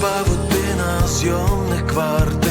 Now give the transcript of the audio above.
павутина зйомних квартир.